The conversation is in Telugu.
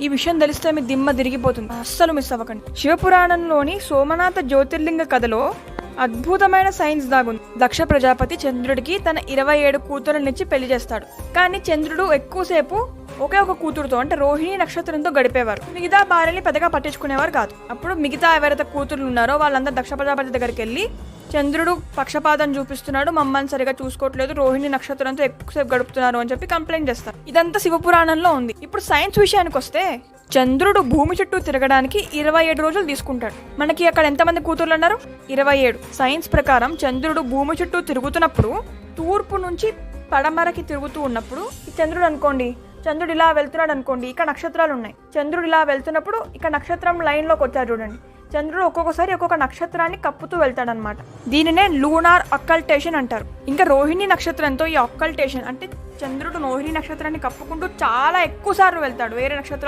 ఈ విషయం తెలిస్తే మీ దిమ్మ తిరిగిపోతుంది. అస్సలు మిస్ అవ్వకండి. శివపురాణంలోని సోమనాథ జ్యోతిర్లింగ కథలో అద్భుతమైన సైన్స్ దాగుంది. దక్ష ప్రజాపతి చంద్రుడికి తన ఇరవై ఏడు కూతురునిచ్చి పెళ్ళి చేస్తాడు. కానీ చంద్రుడు ఎక్కువసేపు ఒకే ఒక కూతురుతో అంటే రోహిణి నక్షత్రంతో గడిపేవారు. మిగతా భార్యని పెద్దగా పట్టించుకునేవారు కాదు. అప్పుడు మిగతా ఎవరైతే కూతుర్లు ఉన్నారో వాళ్ళందరూ దక్ష ప్రజాపతి దగ్గరికి వెళ్ళి చంద్రుడు పక్షపాతం చూపిస్తున్నాడు మమ్మల్ని సరిగా చూసుకోవట్లేదు రోహిణి నక్షత్రంతో ఎక్కువసేపు గడుపుతున్నారు అని చెప్పి కంప్లైంట్ చేస్తారు. ఇదంతా శివపురాణంలో ఉంది. ఇప్పుడు సైన్స్ విషయానికి వస్తే చంద్రుడు భూమి చుట్టూ తిరగడానికి ఇరవై ఏడు రోజులు తీసుకుంటాడు. మనకి అక్కడ ఎంతమంది కూతుర్లు అన్నారు? ఇరవై ఏడు. సైన్స్ ప్రకారం చంద్రుడు భూమి చుట్టూ తిరుగుతున్నప్పుడు తూర్పు నుంచి పడమరకి తిరుగుతూ ఉన్నప్పుడు ఈ చంద్రుడు అనుకోండి చంద్రుడు ఇలా వెళ్తున్నాడు అనుకోండి ఇక్కడ నక్షత్రాలు ఉన్నాయి. చంద్రుడు ఇలా వెళ్తున్నప్పుడు ఇక్కడ నక్షత్రం లైన్లోకి వచ్చారు చూడండి. చంద్రుడు ఒక్కొక్కసారి ఒక్కొక్క నక్షత్రాన్ని కప్పుతూ వెళ్తాడనమాట దీనినే లూనార్ అక్కల్టేషన్ అంటారు. ఇంకా రోహిణి నక్షత్రంతో ఈ అక్కల్టేషన్ అంటే చంద్రుడు రోహిణి నక్షత్రాన్ని కప్పుకుంటూ చాలా ఎక్కువ సార్లు వెళ్తాడు. వేరే నక్షత్రం